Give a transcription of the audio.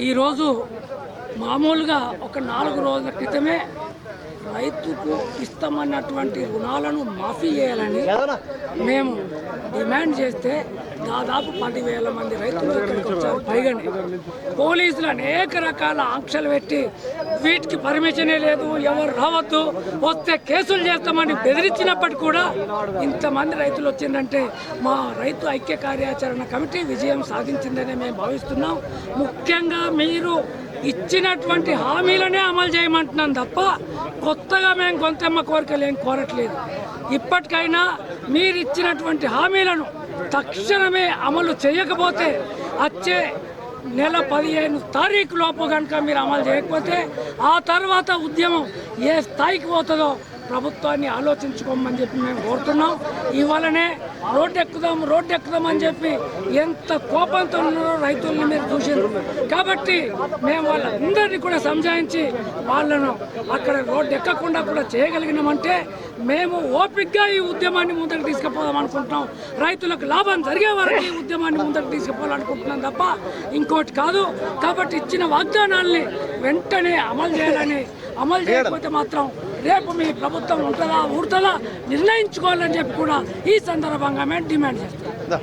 ఈరోజు మామూలుగా ఒక నాలుగు రోజుల క్రితమే రైతుకు ఇస్తామన్నటువంటి రుణాలను మాఫీ చేయాలని మేము డిమాండ్ చేస్తే దాదాపు పదివేల మంది రైతులు పైగండి పోలీసులు అనేక రకాల ఆంక్షలు పెట్టి వీటికి పర్మిషనే లేదు ఎవరు రావద్దు వస్తే కేసులు చేస్తామని బెదిరించినప్పటికీ కూడా ఇంతమంది రైతులు వచ్చిందంటే మా రైతు ఐక్య కార్యాచరణ కమిటీ విజయం సాధించిందని మేము భావిస్తున్నాం. ముఖ్యంగా మీరు ఇచ్చినటువంటి హామీలనే అమలు చేయమంటున్నాం తప్ప కొత్తగా మేము గొంతెమ్మ కోరికలు ఏం కోరట్లేదు. ఇప్పటికైనా మీరు ఇచ్చినటువంటి హామీలను తక్షణమే అమలు చేయకపోతే వచ్చే నెల పదిహేను తారీఖు లోపు కనుక మీరు అమలు చేయకపోతే ఆ తర్వాత ఉద్యమం ఏ స్థాయికి పోతుందో ప్రభుత్వాన్ని ఆలోచించుకోమని చెప్పి మేము కోరుతున్నాం. ఇవాళనే రోడ్డు ఎక్కుదాం రోడ్డు ఎక్కుదాం అని చెప్పి ఎంత కోపంతో ఉన్నారో రైతుల్ని మీరు చూసారు కాబట్టి మేము వాళ్ళందరినీ కూడా సంజాయించి వాళ్ళను అక్కడ రోడ్డు ఎక్కకుండా కూడా చేయగలిగినామంటే మేము ఓపిక్గా ఈ ఉద్యమాన్ని ముందుకు తీసుకుపోదాం అనుకుంటున్నాం. రైతులకు లాభం జరిగే వరకు ఈ ఉద్యమాన్ని ముందుకు తీసుకుపోవాలనుకుంటున్నాం తప్ప ఇంకోటి కాదు. కాబట్టి ఇచ్చిన వాగ్దానాల్ని వెంటనే అమలు చేయాలని అమలు చేయకపోతే మాత్రం రేపు మీ ప్రభుత్వం ఉంటుందా ఊరుతుందా నిర్ణయించుకోవాలని చెప్పి కూడా ఈ సందర్భంగా మేము డిమాండ్ చేస్తాం